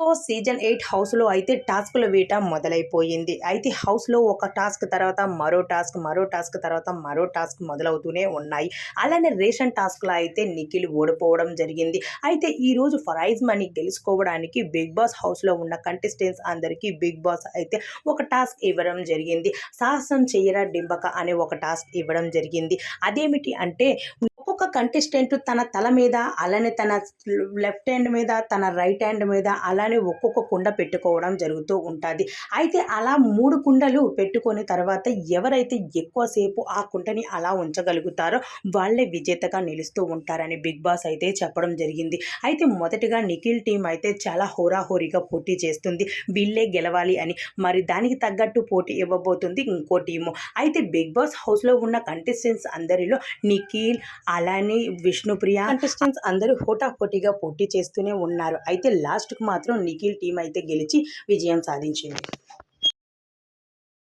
So season eight హౌస్లో అయితే టాస్క్ల వేట మొదలైపోయింది. అయితే హౌస్లో ఒక టాస్క్ తర్వాత మరో టాస్క్ మరో టాస్క్ తర్వాత మరో టాస్క్ మొదలవుతూనే ఉన్నాయి. అలానే రేషన్ టాస్క్లో అయితే నిఖిల్ ఓడిపోవడం జరిగింది. అయితే ఈరోజు ప్రైజ్ మనీ గెలుచుకోవడానికి బిగ్ బాస్ హౌస్లో ఉన్న కంటెస్టెంట్స్ అందరికీ బిగ్ బాస్ అయితే ఒక టాస్క్ ఇవ్వడం జరిగింది. సాహసం చేయరా డింబక అనే ఒక టాస్క్ ఇవ్వడం జరిగింది. అదేమిటి అంటే ఒక్కొక్క కంటెస్టెంట్ తన తల మీద అలానే తన లెఫ్ట్ హ్యాండ్ మీద తన రైట్ హ్యాండ్ మీద అలానే ఒక్కొక్క కుండ పెట్టుకోవడం జరుగుతూ ఉంటుంది. అయితే అలా మూడు కుండలు పెట్టుకొని తర్వాత ఎవరైతే ఎక్కువసేపు ఆ కుండని అలా ఉంచగలుగుతారో వాళ్ళే విజేతగా నిలుస్తూ ఉంటారని బిగ్ బాస్ అయితే చెప్పడం జరిగింది. అయితే మొదటిగా నిఖిల్ టీం అయితే చాలా హోరాహోరీగా పోటీ చేస్తుంది. వీళ్ళే గెలవాలి అని మరి దానికి తగ్గట్టు పోటీ ఇవ్వబోతుంది ఇంకో టీము. అయితే బిగ్ బాస్ హౌస్లో ఉన్న కంటెస్టెంట్స్ అందరిలో నిఖిల్ అలా అలానే విష్ణుప్రియ కంటెస్టెంట్స్ అందరూ హోటాపోటీగా పోటీ చేస్తూనే ఉన్నారు. అయితే లాస్ట్కు మాత్రం నిఖిల్ టీం అయితే గెలిచి విజయం సాధించింది.